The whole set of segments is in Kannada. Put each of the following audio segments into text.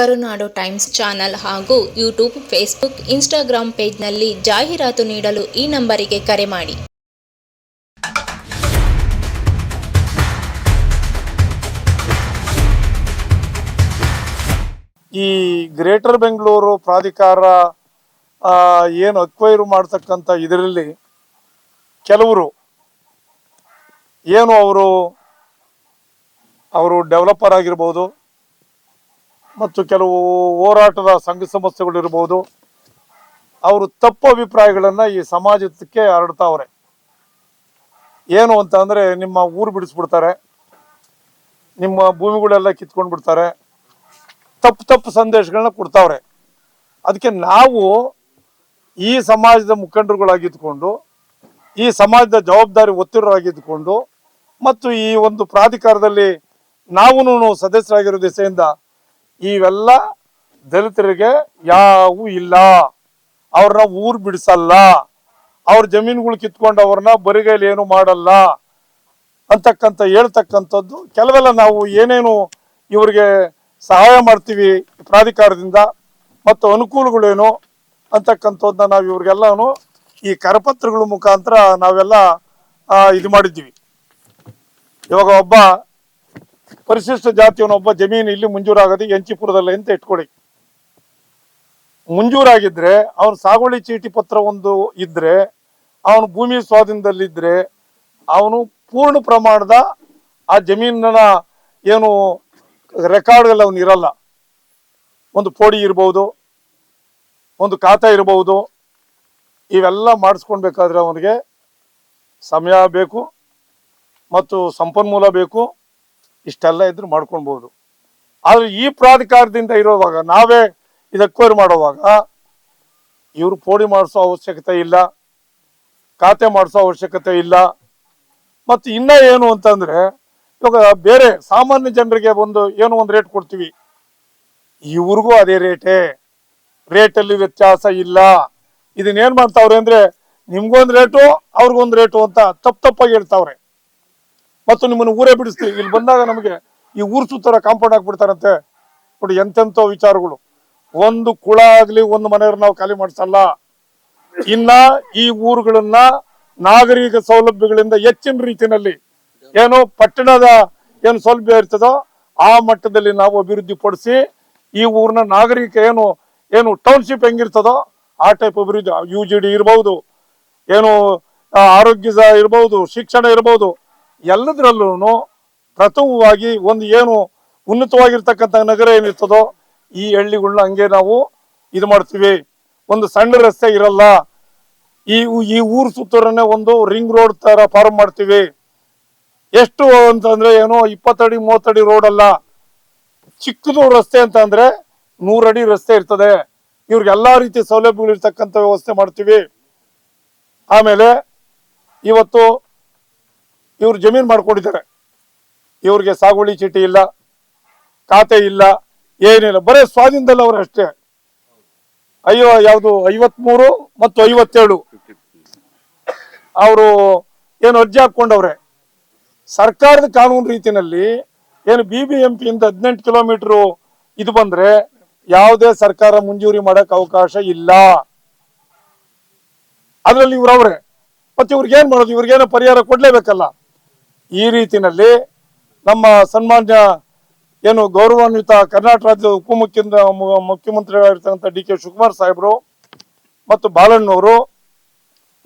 ಕರುನಾಡು ಟೈಮ್ಸ್ ಚಾನಲ್ ಹಾಗೂ ಯೂಟ್ಯೂಬ್, ಫೇಸ್ಬುಕ್ ಇನ್ಸ್ಟಾಗ್ರಾಂ ಪೇಜ್ನಲ್ಲಿ ಜಾಹೀರಾತು ನೀಡಲು ಈ ನಂಬರಿಗೆ ಕರೆ ಮಾಡಿ. ಈ ಗ್ರೇಟರ್ ಬೆಂಗಳೂರು ಪ್ರಾಧಿಕಾರ ಏನು ಅಕ್ವೈರು ಮಾಡ್ತಕ್ಕಂಥ ಇದರಲ್ಲಿ ಕೆಲವರು ಏನು ಅವರು ಅವರು ಡೆವಲಪರ್ ಆಗಿರ್ಬೋದು ಮತ್ತು ಕೆಲವು ಹೋರಾಟದ ಸಂಘ ಸಂಸ್ಥೆಗಳಿರ್ಬೋದು ಅವರು ತಪ್ಪು ಅಭಿಪ್ರಾಯಗಳನ್ನು ಈ ಸಮಾಜಕ್ಕೆ ಹರಡ್ತಾವ್ರೆ. ಏನು ಅಂತ ಅಂದರೆ, ನಿಮ್ಮ ಊರು ಬಿಡಿಸ್ಬಿಡ್ತಾರೆ, ನಿಮ್ಮ ಭೂಮಿಗಳೆಲ್ಲ ಕಿತ್ಕೊಂಡು ಬಿಡ್ತಾರೆ ತಪ್ಪು ತಪ್ಪು ಸಂದೇಶಗಳನ್ನ ಕೊಡ್ತಾವ್ರೆ. ಅದಕ್ಕೆ ನಾವು ಈ ಸಮಾಜದ ಮುಖಂಡರುಗಳಾಗಿದ್ದುಕೊಂಡು ಈ ಸಮಾಜದ ಜವಾಬ್ದಾರಿ ಒತ್ತಿರರಾಗಿದ್ದುಕೊಂಡು ಮತ್ತು ಈ ಒಂದು ಪ್ರಾಧಿಕಾರದಲ್ಲಿ ನಾವು ಸದಸ್ಯರಾಗಿರೋ ದಿಸೆಯಿಂದ ಇವೆಲ್ಲ ದಲಿತರಿಗೆ ಯಾವೂ ಇಲ್ಲ. ಅವ್ರನ್ನ ಊರು ಬಿಡಿಸಲ್ಲ. ಅವ್ರ ಜಮೀನುಗಳು ಕಿತ್ಕೊಂಡು ಅವ್ರನ್ನ ಬರಿಗೈಲಿ ಏನು ಮಾಡಲ್ಲ ಅಂತಕ್ಕಂಥ ಹೇಳ್ತಕ್ಕಂಥದ್ದು. ಕೆಲವೆಲ್ಲ ನಾವು ಏನೇನು ಇವರಿಗೆ ಸಹಾಯ ಮಾಡ್ತೀವಿ ಪ್ರಾಧಿಕಾರದಿಂದ ಮತ್ತು ಅನುಕೂಲಗಳೇನು ಅಂತಕ್ಕಂಥದ್ದನ್ನ ನಾವು ಇವ್ರಿಗೆಲ್ಲ ಈ ಕರಪತ್ರಗಳ ಮುಖಾಂತರ ನಾವೆಲ್ಲ ಇದು ಮಾಡಿದ್ದೀವಿ. ಇವಾಗ ಒಬ್ಬ ಪರಿಶಿಷ್ಟ ಜಾತಿಯವನೊಬ್ಬ ಜಮೀನು ಇಲ್ಲಿ ಮಂಜೂರಾಗದೆ ಎಂಚಿಪುರದಲ್ಲಿ ಅಂತ ಇಟ್ಕೊಳ್ಳಿ ಮಂಜೂರಾಗಿದ್ರೆ, ಅವನ ಸಾಗುವಳಿ ಚೀಟಿ ಪತ್ರ ಒಂದು ಇದ್ರೆ, ಅವನು ಭೂಮಿ ಸ್ವಾಧೀನದಲ್ಲಿದ್ರೆ, ಅವನು ಪೂರ್ಣ ಪ್ರಮಾಣದ ಆ ಜಮೀನನ ಏನು ರೆಕಾರ್ಡ್ಗಳು ಅವನು ಇರಲ್ಲ. ಒಂದು ಪೋಡಿ ಇರ್ಬೋದು, ಒಂದು ಖಾತಾ ಇರಬಹುದು ಇವೆಲ್ಲ ಮಾಡಿಸ್ಕೊಳ್ಬೇಕಾದ್ರೆ ಅವನಿಗೆ ಸಮಯ ಬೇಕು, ಮತ್ತು ಸಂಪನ್ಮೂಲ ಬೇಕು. ಇಷ್ಟೆಲ್ಲ ಇದ್ರು ಮಾಡ್ಕೊಳ್ಬಹುದು ಆದ್ರೆ ಈ ಪ್ರಾಧಿಕಾರದಿಂದ ಇರೋವಾಗ ನಾವೇ ಇದಕ್ವೈರ್ ಮಾಡೋವಾಗ ಇವರು ಪೋಡಿ ಮಾಡಿಸೋ ಅವಶ್ಯಕತೆ ಇಲ್ಲ, ಖಾತೆ ಮಾಡಿಸೋ ಅವಶ್ಯಕತೆ ಇಲ್ಲ. ಮತ್ತು ಇನ್ನ ಏನು ಅಂತಂದ್ರೆ, ಇವಾಗ ಬೇರೆ ಸಾಮಾನ್ಯ ಜನರಿಗೆ ಒಂದು ಏನೋ ಒಂದು ರೇಟ್ ಕೊಡ್ತೀವಿ. ಇವ್ರಿಗೂ ಅದೇ ರೇಟೇ ರೇಟಲ್ಲಿ ವ್ಯತ್ಯಾಸ ಇಲ್ಲ. ಇದನ್ನೇನು ಮಾಡ್ತಾವ್ರೆ ಅಂದ್ರೆ, ನಿಮ್ಗೊಂದು ರೇಟು ಅವ್ರಿಗೊಂದು ರೇಟು ಅಂತ ತಪ್ಪು ತಪ್ಪಾಗಿ ಹೇಳ್ತಾವ್ರೆ. ಮತ್ತು ನಿಮ್ಮನ್ನು ಊರೇ ಬಿಡಿಸ್ತೀವಿ. ಇಲ್ಲಿ ಬಂದಾಗ ನಮಗೆ ಈ ಊರು ಸುತ್ತರ ಕಾಂಪೌಂಡ್ ಹಾಕ್ಬಿಡ್ತಾರಂತೆ ನೋಡಿ ಎಂತೆಂಥ ವಿಚಾರಗಳು. ಒಂದು ಕುಳ ಆಗಲಿ, ಒಂದು ಮನೆಯವ್ರು ನಾವು ಖಾಲಿ ಮಾಡಿಸಲ್ಲ. ಇನ್ನ ಈ ಊರುಗಳನ್ನ ನಾಗರಿಕ ಸೌಲಭ್ಯಗಳಿಂದ ಹೆಚ್ಚಿನ ರೀತಿಯಲ್ಲಿ ಏನು ಪಟ್ಟಣದ ಏನು ಸೌಲಭ್ಯ ಇರ್ತದೋ ಆ ಮಟ್ಟದಲ್ಲಿ ನಾವು ಅಭಿವೃದ್ಧಿ ಪಡಿಸಿ ಈ ಊರಿನ ನಾಗರಿಕ ಏನು ಏನು ಟೌನ್ಶಿಪ್ ಹೆಂಗಿರ್ತದೋ ಆ ಟೈಪ್ ಅಭಿವೃದ್ಧಿ ಯು ಜಿ ಡಿ ಇರಬಹುದು ಏನು ಆರೋಗ್ಯ ಸಹ ಇರ್ಬೋದು, ಶಿಕ್ಷಣ ಇರ್ಬೋದು ಎಲ್ಲದರಲ್ಲೂ ಪ್ರಥಮವಾಗಿ ಒಂದು ಏನು ಉನ್ನತವಾಗಿರ್ತಕ್ಕಂಥ ನಗರ ಏನಿರ್ತದೋ ಈ ಹಳ್ಳಿಗಳನ್ನ ಹಂಗೆ ನಾವು ಇದು ಮಾಡ್ತೀವಿ. ಒಂದು ಸಣ್ಣ ರಸ್ತೆ ಇರಲ್ಲ. ಈ ಈ ಊರು ಸುತ್ತೋರನ್ನೇ ಒಂದು ರಿಂಗ್ ರೋಡ್ ತರ ಫಾರ್ಮ್ ಮಾಡ್ತೀವಿ. ಎಷ್ಟು ಅಂತಂದ್ರೆ ಏನೋ ಇಪ್ಪತ್ತಡಿ, ಮೂವತ್ತಡಿ ರೋಡ್ ಅಲ್ಲ. ಚಿಕ್ಕದು ರಸ್ತೆ ಅಂತ ಅಂದ್ರೆ ನೂರಡಿ ರಸ್ತೆ ಇರ್ತದೆ. ಇವ್ರಿಗೆ ಎಲ್ಲಾ ರೀತಿ ಸೌಲಭ್ಯಗಳು ಇರ್ತಕ್ಕಂಥ ವ್ಯವಸ್ಥೆ ಮಾಡ್ತೀವಿ. ಆಮೇಲೆ ಇವತ್ತು ಇವ್ರು ಜಮೀನ್ ಮಾಡ್ಕೊಂಡಿದ್ದಾರೆ. ಇವ್ರಿಗೆ ಸಾಗುವಳಿ ಚೀಟಿ ಇಲ್ಲ, ಖಾತೆ ಇಲ್ಲ, ಏನಿಲ್ಲ. ಬರೇ ಸ್ವಾಧೀನದಲ್ಲಿ ಅವ್ರು ಅಷ್ಟೇ. ಅಯ್ಯೋ, ಯಾವುದು, ಐವತ್ಮೂರು ಮತ್ತು ಐವತ್ತೇಳು. ಅವರು ಏನು ಅರ್ಜಿ ಹಾಕೊಂಡವ್ರೆ ಸರ್ಕಾರದ ಕಾನೂನು ರೀತಿನಲ್ಲಿ ಏನು ಬಿ ಬಿ ಎಂ ಪಿಯಿಂದ ಹದಿನೆಂಟು ಕಿಲೋಮೀಟರ್ ಇದು ಬಂದ್ರೆ ಯಾವುದೇ ಸರ್ಕಾರ ಮಂಜೂರಿ ಮಾಡಕ್ ಅವಕಾಶ ಇಲ್ಲ. ಅದ್ರಲ್ಲಿ ಇವ್ರವ್ರೆ ಮತ್ತೆ ಇವ್ರಿಗೆ ಏನ್ ಮಾಡೋದು? ಇವ್ರಿಗೇನೋ ಪರಿಹಾರ ಕೊಡ್ಲೇಬೇಕಲ್ಲ. ಈ ರೀತಿಯಲ್ಲಿ ನಮ್ಮ ಸನ್ಮಾನ್ಯ ಏನು ಗೌರವಾನ್ವಿತ ಕರ್ನಾಟಕ ರಾಜ್ಯದ ಉಪಮುಖ್ಯ ಮುಖ್ಯಮಂತ್ರಿಗಳಾಗಿರ್ತಕ್ಕಂಥ ಡಿ ಕೆ ಶಿವಕುಮಾರ್ ಸಾಹೇಬರು ಮತ್ತು ಬಾಲಣ್ಣವರು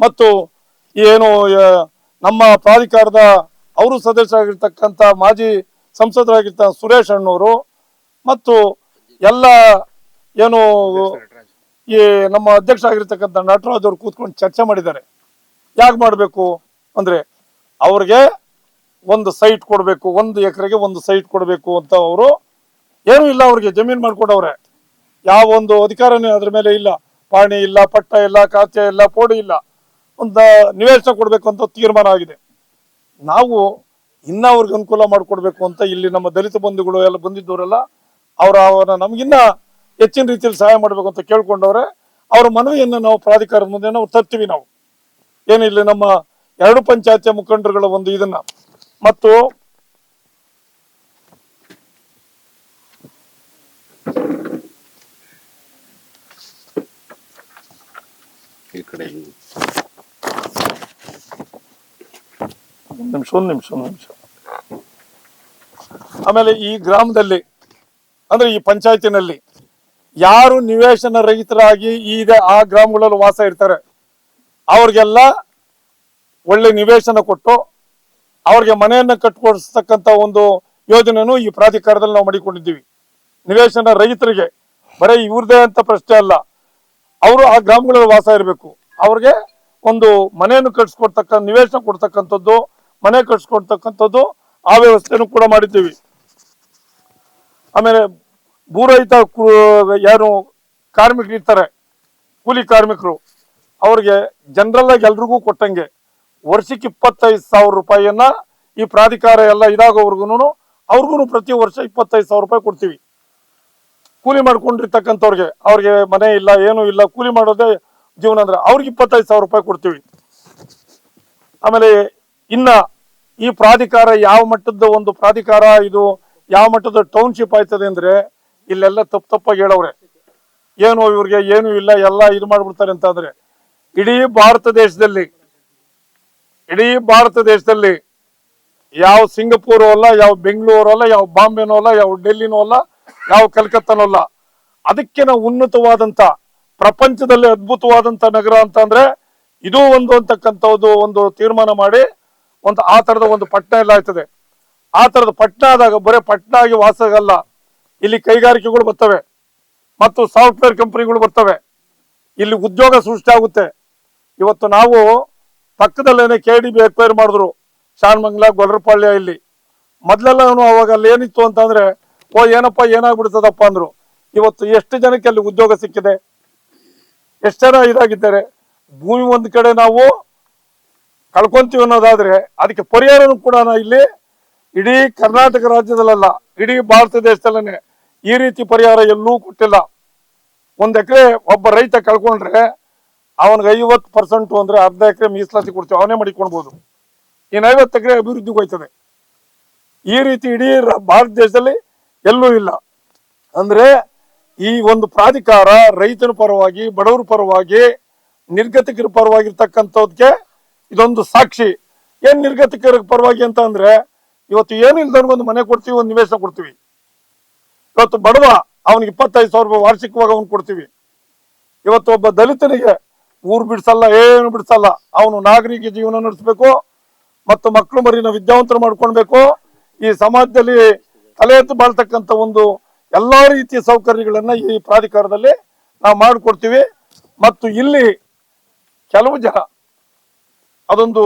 ಮತ್ತು ಏನು ನಮ್ಮ ಪ್ರಾಧಿಕಾರದ ಅವರು ಸದಸ್ಯರಾಗಿರ್ತಕ್ಕಂಥ ಮಾಜಿ ಸಂಸದರಾಗಿರ್ತ ಸುರೇಶ್ ಅಣ್ಣವರು ಮತ್ತು ಎಲ್ಲ ಏನು ಈ ನಮ್ಮ ಅಧ್ಯಕ್ಷ ಆಗಿರ್ತಕ್ಕಂಥ ನಟರಾಜ್ ಅವರು ಕೂತ್ಕೊಂಡು ಚರ್ಚೆ ಮಾಡಿದ್ದಾರೆ. ಯಾಕೆ ಮಾಡಬೇಕು ಅಂದರೆ ಅವ್ರಿಗೆ ಒಂದು ಸೈಟ್ ಕೊಡಬೇಕು, ಒಂದು ಎಕರೆಗೆ ಒಂದು ಸೈಟ್ ಕೊಡಬೇಕು ಅಂತ ಅವರು ಏನೂ ಇಲ್ಲ ಅವ್ರಿಗೆ, ಜಮೀನು ಮಾಡಿಕೊಡವ್ರೆ. ಯಾವ ಒಂದು ಅಧಿಕಾರನೇ ಅದ್ರ ಮೇಲೆ ಇಲ್ಲ. ಪಾಣಿ ಇಲ್ಲ, ಪಟ್ಟ ಇಲ್ಲ, ಖಾತೆ ಇಲ್ಲ, ಪೋಡಿ ಇಲ್ಲ. ಒಂದು ನಿವೇಶನ ಕೊಡಬೇಕು ಅಂತ ತೀರ್ಮಾನ ಆಗಿದೆ. ನಾವು ಇನ್ನ ಅವ್ರಿಗೆ ಅನುಕೂಲ ಮಾಡಿಕೊಡ್ಬೇಕು ಅಂತ ಇಲ್ಲಿ ನಮ್ಮ ದಲಿತ ಬಂಧುಗಳು ಎಲ್ಲ ಬಂದಿದ್ದವರೆಲ್ಲ, ಅವರ ಅವರ ನಮಗಿನ್ನ ಹೆಚ್ಚಿನ ರೀತಿಯಲ್ಲಿ ಸಹಾಯ ಮಾಡಬೇಕು ಅಂತ ಕೇಳ್ಕೊಂಡವ್ರೆ, ಅವರ ಮನವಿಯನ್ನು ನಾವು ಪ್ರಾಧಿಕಾರದ ಮುಂದೆ ನಾವು ತರ್ತೀವಿ ನಾವು. ಏನಿಲ್ಲ ನಮ್ಮ ಎರಡು ಪಂಚಾಯತಿಯ ಮುಖಂಡರುಗಳ ಒಂದು ಇದನ್ನ. ಮತ್ತು ಈ ಕಡೆ ನಿಮಿಷ ಒಂದು ನಿಮಿಷ ಒಂದು ನಿಮಿಷ. ಆಮೇಲೆ ಈ ಗ್ರಾಮದಲ್ಲಿ ಅಂದ್ರೆ ಈ ಪಂಚಾಯತಿನಲ್ಲಿ ಯಾರು ನಿವೇಶನ ರಹಿತರಾಗಿ ಈ ಆ ಗ್ರಾಮಗಳಲ್ಲಿ ವಾಸ ಇರ್ತಾರೆ ಅವ್ರಿಗೆಲ್ಲ ಒಳ್ಳೆ ನಿವೇಶನ ಕೊಟ್ಟು ಅವ್ರಿಗೆ ಮನೆಯನ್ನ ಕಟ್ಕೊಡಿಸ್ತಕ್ಕಂತ ಒಂದು ಯೋಜನೆಯನ್ನು ಈ ಪ್ರಾಧಿಕಾರದಲ್ಲಿ ನಾವು ಮಾಡಿಕೊಂಡಿದ್ದೀವಿ. ನಿವೇಶನ ರೈತರಿಗೆ, ಬರೀ ಇವ್ರದೇ ಅಂತ ಪ್ರಶ್ನೆ ಅಲ್ಲ, ಅವರು ಆ ಗ್ರಾಮಗಳಲ್ಲಿ ವಾಸ ಇರಬೇಕು. ಅವ್ರಿಗೆ ಒಂದು ಮನೆಯನ್ನು ಕಟ್ಸ್ಕೊಡ್ತಕ್ಕ, ನಿವೇಶನ ಕೊಡ್ತಕ್ಕಂಥದ್ದು, ಮನೆ ಕಟ್ಸ್ಕೊಡ್ತಕ್ಕಂಥದ್ದು ಆ ವ್ಯವಸ್ಥೆಯನ್ನು ಕೂಡ ಮಾಡಿದ್ದೀವಿ. ಆಮೇಲೆ ಭೂರಹಿತ ಯಾರು ಕಾರ್ಮಿಕರು ಇರ್ತಾರೆ, ಕೂಲಿ ಕಾರ್ಮಿಕರು, ಅವ್ರಿಗೆ ಜನರಲ್ ಆಗಿ ಎಲ್ರಿಗೂ ಕೊಟ್ಟಂಗೆ ವರ್ಷಕ್ಕೆ ಇಪ್ಪತ್ತೈದು ಸಾವಿರ ರೂಪಾಯಿಯನ್ನ ಈ ಪ್ರಾಧಿಕಾರ ಎಲ್ಲ ಇದಾಗೋವರ್ಗು ಅವ್ರಿಗೂ ಪ್ರತಿ ವರ್ಷ ಇಪ್ಪತ್ತೈದು ಸಾವಿರ ರೂಪಾಯಿ ಕೊಡ್ತೀವಿ. ಕೂಲಿ ಮಾಡ್ಕೊಂಡಿರ್ತಕ್ಕಂಥವ್ರಿಗೆ, ಅವ್ರಿಗೆ ಮನೆ ಇಲ್ಲ, ಏನು ಇಲ್ಲ, ಕೂಲಿ ಮಾಡೋದೇ ಜೀವನ ಅಂದ್ರೆ ಅವ್ರಿಗೆ ಇಪ್ಪತ್ತೈದು ಸಾವಿರ ರೂಪಾಯಿ ಕೊಡ್ತೀವಿ. ಆಮೇಲೆ ಇನ್ನ ಈ ಪ್ರಾಧಿಕಾರ ಯಾವ ಮಟ್ಟದ ಒಂದು ಪ್ರಾಧಿಕಾರ, ಇದು ಯಾವ ಮಟ್ಟದ ಟೌನ್ಶಿಪ್ ಆಯ್ತದೆ ಅಂದ್ರೆ ಇಲ್ಲೆಲ್ಲ ತಪ್ಪು ತಪ್ಪಾಗಿ ಹೇಳವ್ರೆ. ಏನು ಇವ್ರಿಗೆ ಏನು ಇಲ್ಲ, ಎಲ್ಲ ಇದು ಮಾಡ್ಬಿಡ್ತಾರೆ ಅಂತ ಅಂದ್ರೆ ಇಡೀ ಭಾರತ ದೇಶದಲ್ಲಿ ಇಡೀ ಭಾರತ ದೇಶದಲ್ಲಿ ಯಾವ ಸಿಂಗಪೂರು ಅಲ್ಲ, ಯಾವ ಬೆಂಗಳೂರು ಅಲ್ಲ, ಯಾವ ಬಾಂಬೆನೂ ಅಲ್ಲ, ಯಾವ ಡೆಲ್ಲಿನೂ ಅಲ್ಲ, ಯಾವ ಕಲ್ಕತ್ತಾನೂ ಅಲ್ಲ. ಅದಕ್ಕಿನ ಉನ್ನತವಾದಂತ, ಪ್ರಪಂಚದಲ್ಲಿ ಅದ್ಭುತವಾದಂತ ನಗರ ಅಂತ ಅಂದ್ರೆ ಇದು ಒಂದು ಅಂತಕ್ಕಂಥದ್ದು ಒಂದು ತೀರ್ಮಾನ ಮಾಡಿ ಒಂದು ಆ ತರದ ಒಂದು ಪಟ್ಟಣ ಎಲ್ಲ ಆಯ್ತದೆ. ಆ ತರದ ಪಟ್ಟಣ ಆದಾಗ ಬರೀ ಪಟ್ಟಣ ಆಗಿ ವಾಸಗಲ್ಲ. ಇಲ್ಲಿ ಕೈಗಾರಿಕೆಗಳು ಬರ್ತವೆ. ಮತ್ತು ಸಾಫ್ಟ್ವೇರ್ ಕಂಪನಿಗಳು ಬರ್ತವೆ. ಇಲ್ಲಿ ಉದ್ಯೋಗ ಸೃಷ್ಟಿ ಆಗುತ್ತೆ. ಇವತ್ತು ನಾವು ಪಕ್ಕದಲ್ಲೇನೆ ಕೆ ಡಿ ಬಿ ಎಕ್ವೈರ್ ಮಾಡಿದ್ರು. ಶಾನ್ಮಂಗ್ಲ ಗೊಲ್ಲರಪಾಳ್ಯ ಇಲ್ಲಿ. ಮೊದ್ಲೆಲ್ಲ ಅವಾಗ ಅಲ್ಲಿ ಏನಿತ್ತು ಅಂತಂದ್ರೆ, ಓ, ಏನಪ್ಪ, ಏನಾಗ್ಬಿಡ್ತದಪ್ಪ ಅಂದ್ರು. ಇವತ್ತು ಎಷ್ಟು ಜನಕ್ಕೆ ಅಲ್ಲಿ ಉದ್ಯೋಗ ಸಿಕ್ಕಿದೆ? ಎಷ್ಟು ಜನ ಇದಾಗಿದ್ದಾರೆ? ಭೂಮಿ ಒಂದ್ ಕಡೆ ನಾವು ಕಳ್ಕೊಂತೀವಿ ಅನ್ನೋದಾದ್ರೆ, ಅದಕ್ಕೆ ಪರಿಹಾರನೂ ಕೂಡ ಇಲ್ಲಿ ಇಡೀ ಕರ್ನಾಟಕ ರಾಜ್ಯದಲ್ಲ ಇಡೀ ಭಾರತ ದೇಶದಲ್ಲೇ ಈ ರೀತಿ ಪರಿಹಾರ ಎಲ್ಲೂ ಕೊಟ್ಟಿಲ್ಲ. ಒಂದ್ ಎಕರೆ ಒಬ್ಬ ರೈತ ಕಳ್ಕೊಂಡ್ರೆ ಅವನಿಗೆ ಐವತ್ತು ಪರ್ಸೆಂಟ್ ಅಂದ್ರೆ ಅರ್ಧ ಎಕರೆ ಮೀಸಲಾತಿ ಕೊಡ್ತೀವಿ, ಅವನೇ ಮಾಡಿಕೊಳ್ಬಹುದು ಇನ್ನು ಐವತ್ತು ಎಕರೆ ಅಭಿವೃದ್ಧಿಗೆ ಹೋಯ್ತದೆ. ಈ ರೀತಿ ಇಡೀ ಭಾರತ ದೇಶದಲ್ಲಿ ಎಲ್ಲೂ ಇಲ್ಲ. ಅಂದ್ರೆ ಈ ಒಂದು ಪ್ರಾಧಿಕಾರ ರೈತನ ಪರವಾಗಿ, ಬಡವರ ಪರವಾಗಿ, ನಿರ್ಗತಿಕರ ಪರವಾಗಿರ್ತಕ್ಕಂಥದ್ಕೆ ಇದೊಂದು ಸಾಕ್ಷಿ. ಏನ್ ನಿರ್ಗತಿಕರ ಪರವಾಗಿ ಅಂತ ಅಂದ್ರೆ, ಇವತ್ತು ಏನು ಇಲ್ದವ್ನಿಗೊಂದು ಮನೆ ಕೊಡ್ತೀವಿ, ಒಂದು ನಿವೇಶನ ಕೊಡ್ತೀವಿ. ಇವತ್ತು ಬಡವ, ಅವನಿಗೆ ಇಪ್ಪತ್ತೈದು ಸಾವಿರ ರೂಪಾಯಿ ವಾರ್ಷಿಕವಾಗಿ ಅವ್ನು ಕೊಡ್ತೀವಿ. ಇವತ್ತು ಒಬ್ಬ ದಲಿತನಿಗೆ ಊರು ಬಿಡ್ಸಲ್ಲ, ಏನು ಬಿಡ್ಸಲ್ಲ. ಅವನು ನಾಗರಿಕ ಜೀವನ ನಡೆಸಬೇಕು, ಮತ್ತು ಮಕ್ಕಳು ಮರಿನ ವಿದ್ಯಾವಂತರು ಮಾಡ್ಕೊಳ್ಬೇಕು. ಈ ಸಮಾಜದಲ್ಲಿ ತಲೆ ಎತ್ತು ಬಾಳ್ತಕ್ಕಂಥ ಒಂದು ಎಲ್ಲ ರೀತಿಯ ಸೌಕರ್ಯಗಳನ್ನು ಈ ಪ್ರಾಧಿಕಾರದಲ್ಲಿ ನಾವು ಮಾಡಿಕೊಡ್ತೀವಿ. ಮತ್ತು ಇಲ್ಲಿ ಕೆಲವು ಜನ ಅದೊಂದು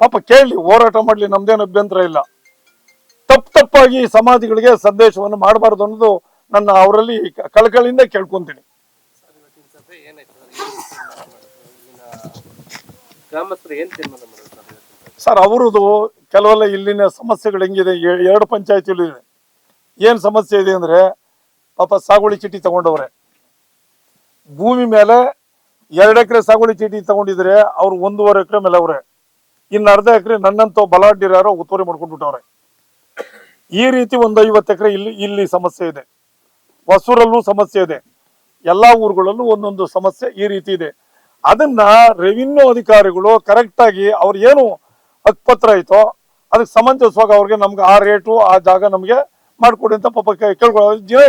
ಪಾಪ ಕೇಳಿ, ಹೋರಾಟ ಮಾಡಲಿ, ನಮ್ದೇನು ಅಭ್ಯಂತರ ಇಲ್ಲ. ತಪ್ಪು ತಪ್ಪಾಗಿ ಸಮಾಜಗಳಿಗೆ ಸಂದೇಶವನ್ನು ಮಾಡಬಾರ್ದು ಅನ್ನೋದು ನನ್ನ ಅವರಲ್ಲಿ ಕಳಕಳಿಯಿಂದ ಕೇಳ್ಕೊಂತೀನಿ. ಗ್ರಾಮಸ್ಥರು ಏನ್ ತೀರ್ಮಾನ ಸರ್ ಅವರದು ಕೆಲವೆಲ್ಲ ಇಲ್ಲಿನ ಸಮಸ್ಯೆಗಳು ಹೆಂಗಿದೆ? ಎರಡು ಪಂಚಾಯತಿಗಳು ಇದೆ. ಏನ್ ಸಮಸ್ಯೆ ಇದೆ ಅಂದ್ರೆ, ಪಾಪ ಸಾಗುವಳಿ ಚೀಟಿ ತಗೊಂಡವ್ರೆ. ಭೂಮಿ ಮೇಲೆ ಎರಡು ಎಕರೆ ಸಾಗುವಳಿ ಚೀಟಿ ತಗೊಂಡಿದ್ರೆ ಅವ್ರು ಒಂದೂವರೆ ಎಕರೆ ಮೇಲೆ ಅವ್ರೆ. ಇನ್ನು ಅರ್ಧ ಎಕರೆ ನನ್ನಂತ ಬಲಾಢ್ಯರು ಒತ್ತುವರಿ ಮಾಡ್ಕೊಂಡ್ಬಿಟ್ಟವ್ರೆ. ಈ ರೀತಿ ಒಂದು ಐವತ್ತು ಎಕರೆ ಇಲ್ಲಿ ಇಲ್ಲಿ ಸಮಸ್ಯೆ ಇದೆ. ಹೊಸೂರಲ್ಲೂ ಸಮಸ್ಯೆ ಇದೆ. ಎಲ್ಲಾ ಊರುಗಳಲ್ಲೂ ಒಂದೊಂದು ಸಮಸ್ಯೆ ಈ ರೀತಿ ಇದೆ. ಅದನ್ನ ರೆವಿನ್ಯೂ ಅಧಿಕಾರಿಗಳು ಕರೆಕ್ಟ್ ಆಗಿ ಅವ್ರು ಏನು ಹಕ್ಪತ್ರ ಐತೋ ಅದಕ್ಕೆ ಸಮಂಜಸವಾಗಿ ಅವ್ರಿಗೆ ನಮ್ಗೆ ಆ ರೇಟು ಆ ಜಾಗ ನಮ್ಗೆ ಮಾಡ್ಕೊಡಿ ಅಂತ ಪಾಪ ಕೇಳ್ಕೊಳ್ಳೋ ಜೀವ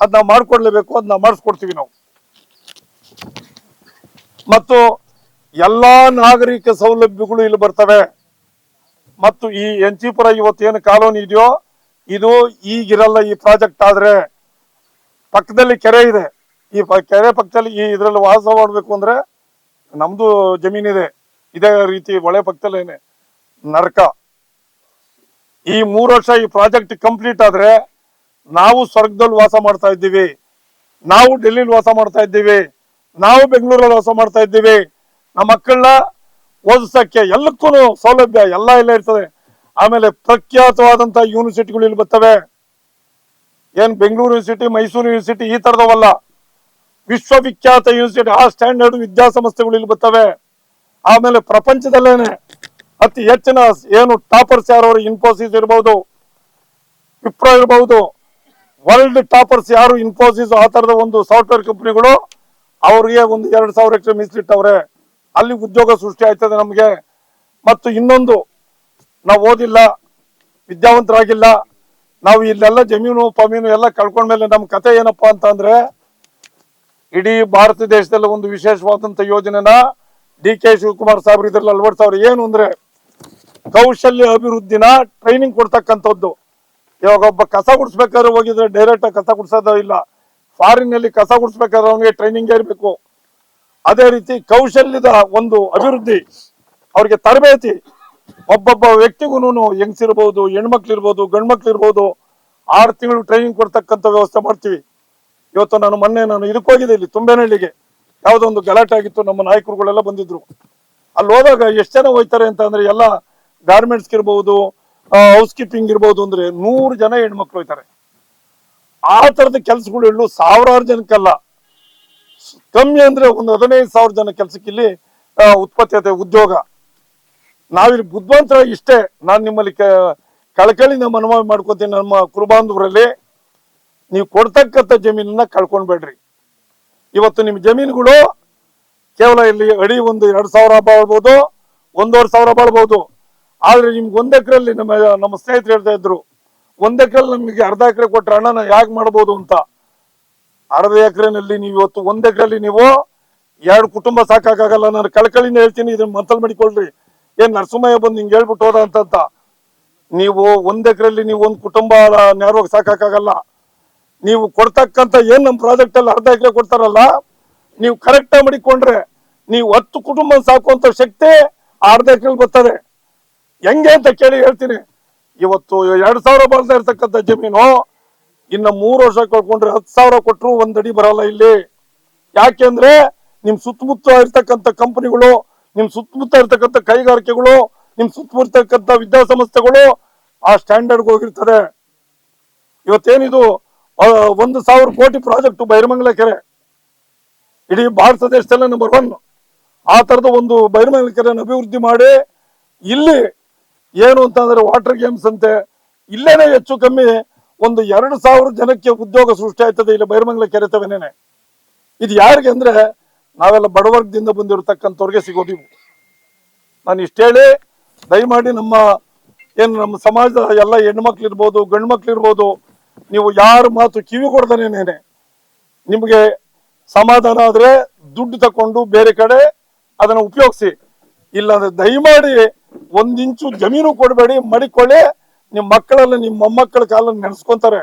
ಅದ್ ನಾವು ಮಾಡ್ಕೊಡ್ಲೇಬೇಕು, ಅದ್ ನಾವು ಮಾಡಿಸ್ಕೊಡ್ತೀವಿ ನಾವು. ಮತ್ತು ಎಲ್ಲಾ ನಾಗರಿಕ ಸೌಲಭ್ಯಗಳು ಇಲ್ಲಿ ಬರ್ತವೆ. ಮತ್ತು ಈ ಎಂಚಿಪುರ ಇವತ್ತೇನು ಕಾಲೋನಿ ಇದೆಯೋ, ಇದು ಈಗಿರಲ್ಲ ಈ ಪ್ರಾಜೆಕ್ಟ್ ಆದ್ರೆ. ಪಕ್ಕದಲ್ಲಿ ಕೆರೆ ಇದೆ. ಈ ಕೆರೆ ಪಕ್ಕದಲ್ಲಿ ಈ ಇದ್ರಲ್ಲಿ ವಾಸ ಮಾಡ್ಬೇಕು ಅಂದ್ರೆ ನಮ್ದು ಜಮೀನಿದೆ ಇದೇ. ರೀತಿ ಹೊಳೆ ಪಕ್ಕದಲ್ಲೇನೆ ನರಕ. ಈ ಮೂರು ವರ್ಷ ಈ ಪ್ರಾಜೆಕ್ಟ್ ಕಂಪ್ಲೀಟ್ ಆದ್ರೆ ನಾವು ಸ್ವರ್ಗದಲ್ಲಿ ವಾಸ ಮಾಡ್ತಾ ಇದ್ದೀವಿ. ನಾವು ಡೆಲ್ಲಿಲಿ ವಾಸ ಮಾಡ್ತಾ ಇದ್ದೀವಿ. ನಾವು ಬೆಂಗಳೂರಲ್ಲಿ ವಾಸ ಮಾಡ್ತಾ ಇದ್ದೀವಿ. ನಮ್ಮ ಮಕ್ಕಳನ್ನ ಓದಿಸಕ್ಕೆ ಎಲ್ಲಕ್ಕೂ ಸೌಲಭ್ಯ ಎಲ್ಲ ಇಲ್ಲ ಇರ್ತದೆ. ಆಮೇಲೆ ಪ್ರಖ್ಯಾತವಾದಂತಹ ಯೂನಿವರ್ಸಿಟಿಗಳು ಇಲ್ಲಿ ಬರ್ತವೆ. ಏನ್ ಬೆಂಗಳೂರು ಯೂನಿವರ್ಸಿಟಿ, ಮೈಸೂರು ಯೂನಿವರ್ಸಿಟಿ ಈ ತರದವಲ್ಲ. ವಿಶ್ವವಿಖ್ಯಾತ ಯೂನಿವರ್ಸಿಟಿ, ಆ ಸ್ಟ್ಯಾಂಡರ್ಡ್ ವಿದ್ಯಾಸಂಸ್ಥೆಗಳು ಇಲ್ಲಿ ಬರ್ತವೆ. ಆಮೇಲೆ ಪ್ರಪಂಚದಲ್ಲೇನೆ ಅತಿ ಹೆಚ್ಚಿನ ಏನು ಟಾಪರ್ಸ್ ಯಾರು ಇನ್ಫೋಸಿಸ್ ಇರಬಹುದು ವಿಪ್ರೋ ಇರಬಹುದು ವರ್ಲ್ಡ್ ಟಾಪರ್ಸ್ ಯಾರು ಇನ್ಫೋಸಿಸ್ ಆ ತರದ ಒಂದು ಸಾಫ್ಟ್ವೇರ್ ಕಂಪನಿಗಳು, ಅವ್ರಿಗೆ ಒಂದು ಎರಡು ಸಾವಿರ ಎಕರೆ ಮೀಸಲಿಟ್ಟವ್ರೆ ಅಲ್ಲಿ ಉದ್ಯೋಗ ಸೃಷ್ಟಿ ಆಯ್ತದೆ ನಮಗೆ. ಮತ್ತು ಇನ್ನೊಂದು, ನಾವು ಓದಿಲ್ಲ, ವಿದ್ಯಾವಂತರಾಗಿಲ್ಲ, ನಾವು ಇಲ್ಲೆಲ್ಲ ಜಮೀನು, ಪಮೀನು ಎಲ್ಲ ಕಳ್ಕೊಂಡ್ಮೇಲೆ ನಮ್ಮ ಕತೆ ಏನಪ್ಪಾ ಅಂತ ಅಂದ್ರೆ ಇಡೀ ಭಾರತ ದೇಶದಲ್ಲಿ ಒಂದು ವಿಶೇಷವಾದಂತ ಯೋಜನೆನ ಡಿ ಕೆ ಶಿವಕುಮಾರ್ ಸಾಹೇಬ್ರು ಇದ್ರಲ್ಲಿ ಅಳವಡಿಸವ್ರು. ಏನು ಅಂದ್ರೆ ಕೌಶಲ್ಯ ಅಭಿವೃದ್ಧಿನ ಟ್ರೈನಿಂಗ್ ಕೊಡ್ತಕ್ಕಂಥದ್ದು. ಇವಾಗ ಒಬ್ಬ ಕಸ ಗುಡಿಸ್ಬೇಕಾದ್ರೆ ಹೋಗಿದ್ರೆ ಡೈರೆಕ್ಟ್ ಕಸ ಗುಡಿಸೋದು ಇಲ್ಲ. ಫಾರಿನ್ನಲ್ಲಿ ಕಸ ಗುಡಿಸ್ಬೇಕಾದ್ರೆ ಅವನಿಗೆ ಟ್ರೈನಿಂಗ್ ಇರಬೇಕು. ಅದೇ ರೀತಿ ಕೌಶಲ್ಯದ ಒಂದು ಅಭಿವೃದ್ಧಿ ಅವ್ರಿಗೆ ತರಬೇತಿ. ಒಬ್ಬೊಬ್ಬ ವ್ಯಕ್ತಿಗೂ ಹೆಂಗಸಿರ್ಬೋದು, ಹೆಣ್ಮಕ್ಳಿರ್ಬೋದು, ಗಂಡ್ಮಕ್ಳಿರ್ಬೋದು ಆರು ತಿಂಗಳು ಟ್ರೈನಿಂಗ್ ಕೊಡ್ತಕ್ಕಂಥ ವ್ಯವಸ್ಥೆ ಮಾಡ್ತೀವಿ. ಇವತ್ತು ನಾನು ಮೊನ್ನೆ ನಾನು ಇದಕ್ಕೆ ಹೋಗಿದ್ದೆ ಇಲ್ಲಿ ತುಂಬೆನಹಳ್ಳಿಗೆ. ಯಾವುದೋ ಒಂದು ಗಲಾಟೆ ಆಗಿತ್ತು, ನಮ್ಮ ನಾಯಕರುಗಳೆಲ್ಲ ಬಂದಿದ್ರು. ಅಲ್ಲಿ ಹೋದಾಗ ಎಷ್ಟು ಜನ ಹೋಯ್ತಾರೆ ಅಂತ ಅಂದ್ರೆ ಎಲ್ಲ ಗಾರ್ಮೆಂಟ್ಸ್ ಇರ್ಬೋದು ಹೌಸ್ ಕೀಪಿಂಗ್ ಇರ್ಬೋದು ಅಂದ್ರೆ ನೂರು ಜನ ಹೆಣ್ಮಕ್ಳು ಹೋಯ್ತಾರೆ ಆ ತರದ ಕೆಲಸಗಳು ಹೇಳು ಸಾವಿರಾರು ಜನಕ್ಕಲ್ಲ ಕಮ್ಮಿ ಅಂದ್ರೆ ಒಂದು ಹದಿನೈದು ಸಾವಿರ ಜನ ಕೆಲಸಕ್ಕೆ ಇಲ್ಲಿ ಉತ್ಪತ್ತಿ ಉದ್ಯೋಗ. ನಾವಿಲ್ಲಿ ಬುದ್ಧಿವಂತರ ಇಷ್ಟೇ. ನಾನು ನಿಮ್ಮಲ್ಲಿ ಕಳಕಳಿಯಿಂದ ಮನವಿ ಮಾಡ್ಕೋತೀನಿ ನಮ್ಮ ಕುರುಬಾಂಧವರಲ್ಲಿ. ನೀವು ಕೊಡ್ತಕ್ಕಂಥ ಜಮೀನನ್ನ ಕಳ್ಕೊಂಡ್ಬೇಡ್ರಿ. ಇವತ್ತು ನಿಮ್ಮ ಜಮೀನುಗಳು ಕೇವಲ ಇಲ್ಲಿ ಅಡಿ ಒಂದು ಎರಡು ಸಾವಿರ ಬಾಳ್ಬಹುದು ಒಂದೂವರೆ ಸಾವಿರ ಬಾಳ್ಬೋದು ಆದ್ರೆ ನಿಮ್ಗೆ ಒಂದ್ ಎಕರೆಲ್ಲಿ ನಮ್ಮ ನಮ್ಮ ಸ್ನೇಹಿತರು ಹೇಳ್ತಾ ಇದ್ರು, ಒಂದ್ ಎಕರೆಲ್ಲಿ ನಮಗೆ ಅರ್ಧ ಎಕರೆ ಕೊಟ್ರೆ ಹಣನ ಯಾಕೆ ಮಾಡ್ಬೋದು ಅಂತ. ಅರ್ಧ ಎಕರೆನಲ್ಲಿ ನೀವು ಇವತ್ತು ಒಂದ್ ಎಕರೆಲ್ಲಿ ನೀವು ಎರಡು ಕುಟುಂಬ ಸಾಕಾಗಲ್ಲ, ನಾನು ಕಳ್ಕಳಿಂದ ಹೇಳ್ತೀನಿ, ಇದನ್ನ ಮಂತಲ್ ಮಾಡಿಕೊಳ್ರಿ. ಏನ್ ನರಸಿಂಹಯ್ಯ ಬಂದು ಹಿಂಗೆ ಹೇಳ್ಬಿಟ್ಟು ಹೋದ ಅಂತ ನೀವು ಒಂದ್ ಎಕರೆಲ್ಲಿ ನೀವು ಒಂದ್ ಕುಟುಂಬ ನೇರವಾಗಿ ಸಾಕಾಗಲ್ಲ. ನೀವು ಕೊಡ್ತಕ್ಕಂತ ಏನ್ ನಮ್ಮ ಪ್ರಾಜೆಕ್ಟ್ ಅಲ್ಲಿ ಅರ್ಧ ಎಕರೆ ಕೊಡ್ತಾರಲ್ಲ, ನೀವು ಕರೆಕ್ಟ್ ಆಗಿ ಮಡಿಕೊಂಡ್ರೆ ನೀವು ಹತ್ತು ಕುಟುಂಬ ಸಾಕುವಂತ ಶಕ್ತಿ ಅರ್ಧ ಎಕರೆ ಬರ್ತದೆ. ಹೆಂಗೆ ಅಂತ ಕೇಳಿ ಹೇಳ್ತೀನಿ. ಇವತ್ತು ಎರಡ್ ಸಾವಿರ ಬಾಳ್ತಾ ಇರ್ತಕ್ಕಂಥ ಜಮೀನು, ಇನ್ನ ಮೂರು ವರ್ಷ ಕಳ್ಕೊಂಡ್ರೆ ಹತ್ತು ಸಾವಿರ ಕೊಟ್ಟರು ಒಂದಡಿ ಬರಲ್ಲ ಇಲ್ಲಿ. ಯಾಕೆಂದ್ರೆ ನಿಮ್ ಸುತ್ತಮುತ್ತ ಇರ್ತಕ್ಕಂಥ ಕಂಪನಿಗಳು ನಿಮ್ ಸುತ್ತಮುತ್ತ ಇರ್ತಕ್ಕಂಥ ಕೈಗಾರಿಕೆಗಳು, ನಿಮ್ ಸುತ್ತಮುತ್ತ ಇರ್ತಕ್ಕಂಥ ವಿದ್ಯಾಸಂಸ್ಥೆಗಳು ಆ ಸ್ಟ್ಯಾಂಡರ್ಡ್ ಹೋಗಿರ್ತದೆ. ಇವತ್ತೇನಿದು ಒಂದು ಸಾವಿರ ಕೋಟಿ ಪ್ರಾಜೆಕ್ಟ್ ಬೈರಮಂಗಲ ಕೆರೆ. ಇಡೀ ಭಾರತ ದೇಶದಲ್ಲೇ ನಂಬರ್ ಒನ್ ಆ ತರದ ಒಂದು ಬೈರಮಂಗಲ ಕೆರೆಯನ್ನು ಅಭಿವೃದ್ಧಿ ಮಾಡಿ ಇಲ್ಲಿ ಏನು ಅಂತಂದರೆ ವಾಟರ್ ಗೇಮ್ಸ್ ಅಂತೆ, ಇಲ್ಲೇನೆ ಹೆಚ್ಚು ಕಮ್ಮಿ ಒಂದು ಎರಡು ಸಾವಿರ ಜನಕ್ಕೆ ಉದ್ಯೋಗ ಸೃಷ್ಟಿ ಆಯ್ತದೆ ಇಲ್ಲಿ ಬೈರಮಂಗಲ ಕೆರೆ ತವನೇನೆ. ಇದು ಯಾರಿಗೆ ಅಂದ್ರೆ ನಾವೆಲ್ಲ ಬಡವರ್ಗದಿಂದ ಬಂದಿರತಕ್ಕಂಥವ್ರಿಗೆ ಸಿಗೋದು ನಾನು ನಾನು ಇಷ್ಟೇಳಿ ದಯಮಾಡಿ ನಮ್ಮ ಏನು ನಮ್ಮ ಸಮಾಜದ ಎಲ್ಲ ಹೆಣ್ಮಕ್ಳು ಇರ್ಬೋದು, ಗಂಡು ಮಕ್ಳು ಇರ್ಬೋದು ನೀವು ಯಾರ ಮಾತು ಕಿವಿ ಕೊಡ್ದಾನೇನೆ ನಿಮಗೆ ಸಮಾಧಾನ ಆದ್ರೆ ದುಡ್ಡು ತಕೊಂಡು ಬೇರೆ ಕಡೆ ಅದನ್ನ ಉಪಯೋಗಿಸಿ. ಇಲ್ಲಾಂದ್ರೆ ದಯಮಾಡಿ ಒಂದಿಂಚು ಜಮೀನು ಕೊಡಬೇಡಿ, ಮಡಿಕೊಳ್ಳಿ. ನಿಮ್ಮ ಮಕ್ಕಳನ್ನ, ನಿಮ್ಮ ಮೊಮ್ಮಕ್ಕಳ ಕಾಲನ್ನು ನೆನೆಸ್ಕೊಂತಾರೆ.